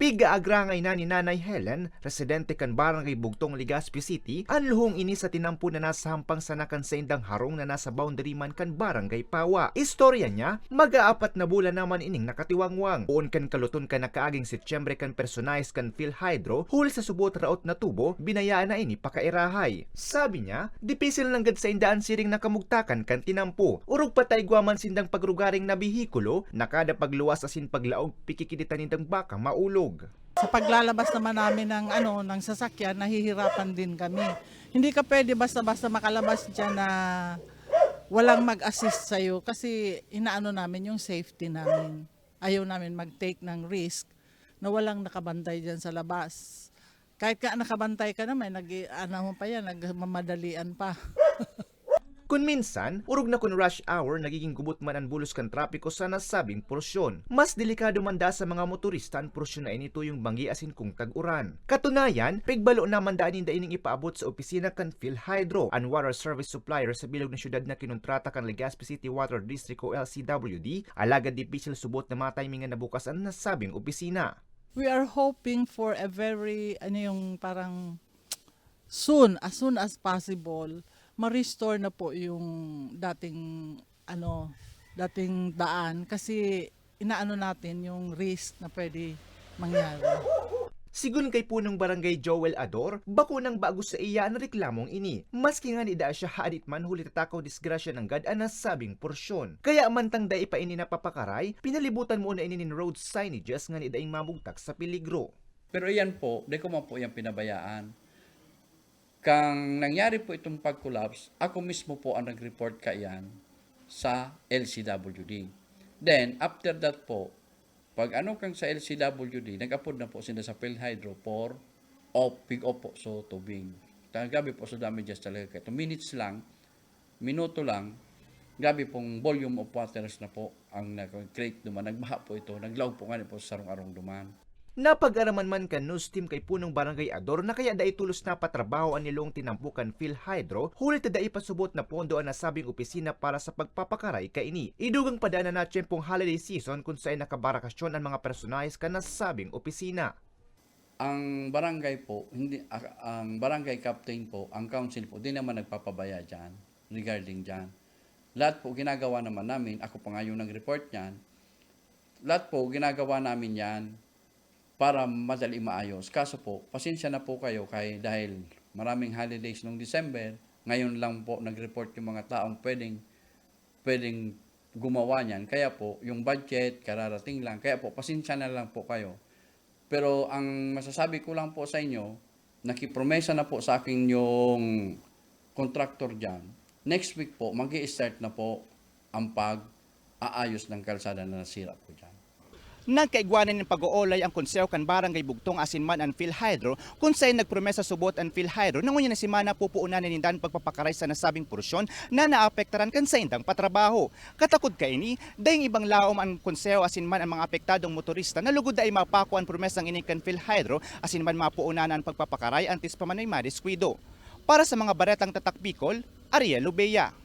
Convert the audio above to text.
Piga-agrangay na ni Nanay Helen, residente kan Barangay Bugtong, Legazpi City, ang luhong ini sa tinampo na nasa hampang sanakan sa indang harong na nasa boundary man kan Barangay Pawa. Istorya niya, mag-aapat na bulan naman ining nakatiwangwang. Uon kan kaluton kan nakaaging Setyembre kan personalis kan Phil Hydro, hul sa subot raot na tubo, binayaan na ini pakairahay. Sabi niya, dipisil lang gad sa indaan siring nakamugtakan kan tinampo. Urog patay guaman sindang pagrugaring na bihikulo, nakada pagluwas asin paglaog pikikiditan nindang baka maulog. Sa paglalabas naman namin ng ano ng sasakyan, nahihirapan din kami. Hindi ka pwede basta-basta makalabas diyan na walang mag-assist sa kasi inaano namin yung safety namin. Ayaw namin mag-take ng risk na walang nakabantay diyan sa labas. Kahit ka nakabantay ka naman, nag ano pa yan, nagmamadalian pa. Kung minsan, urog na kun rush hour nagiging gubot man ang bulos kan trapiko sa nasabing porsyon. Mas delikado man da sa mga motorista ang porsyon na inito yung bangi asin kung tag-uran. Katunayan, pigbalo naman daan inda ining ipaabot sa opisina kan Phil Hydro, ang water service supplier sa bilog na syudad na kinontrata kan Legazpi City Water District o LCWD, alagad di pisil subot na mga timingan na bukas ang nasabing opisina. We are hoping for a very, ano yung parang soon, as soon as possible, ma-restore na po yung dating, ano, dating daan. Kasi inaano natin yung risk na pwede mangyari. Sigun kay punong barangay Joel Ador, bako nang bago sa iya ang reklamong ini. Maski nga ni da siya haadit man huli tatakaw disgrasya ng gad ang nasabing porsyon. Kaya mantang da ipa ini napapakaray, pinalibutan mo na ini nin road signages nga ni daing mamugtak sa peligro. Pero iyan po, di ko man po yung pinabayaan. Kang nangyari po itong pag-collapse, ako mismo po ang nag-report ka yan sa LCWD. Then, after that po, pag ano kang sa LCWD, nag-upload na po sila sa PhilHydro for off, big off po so tubig. Gabi po so damages talaga. 2 minutes lang, minuto lang, gabi pong volume of waters na po ang nag-create duman. Nagbaha po ito, naglaog po nga po sa sarong-arong duman. Napag-araman man kan news team kay punong barangay Ador na kaya dai tulos na patrabaho ang nilong tinampukan Phil Hydro, huli ta dai pasubot na pondo ang nasabing opisina para sa pagpapakaray ka ini. Idugang padana na tiyempong holiday season kung saan nakabarakasyon ang mga personalis ka nasabing opisina. ang barangay po, hindi a- ang barangay captain po, ang council po, di naman nagpapabaya diyan regarding diyan. Lahat po ginagawa naman namin, ako pa nga yung nag-report niyan. Lahat po ginagawa namin 'yan para madali maayos. Kaso po, pasensya na po kayo kay dahil maraming holidays nung December, ngayon lang po nag-report yung mga taong pwedeng pwedeng gumawa niyan. Kaya po, yung budget, kararating lang. Kaya po, pasensya na lang po kayo. Pero ang masasabi ko lang po sa inyo, nakipromesa na po sa akin yung contractor dyan. Next week po, mag start na po ang pag-aayos ng kalsada na nasira po dyan. Nagkaigwanan ng pag-oolay ang konseho kan barangay Bugtong asin man ang PhilHydro kung saan nagpromesa subot ang PhilHydro na si Mana pupuunan ni dan pagpapakaray sa nasabing porsyon na naapektaran kan sa indang patrabaho. Katakod ka ini, dahing ibang laom ang konseho asin man ang mga apektadong motorista na lugod ay mapako ang promesang ini kan PhilHydro asin man mapuunan ang pagpapakaray antes pa man ay madiskuido. Para sa mga baretang tatak Bicol, Ariel Lubeya.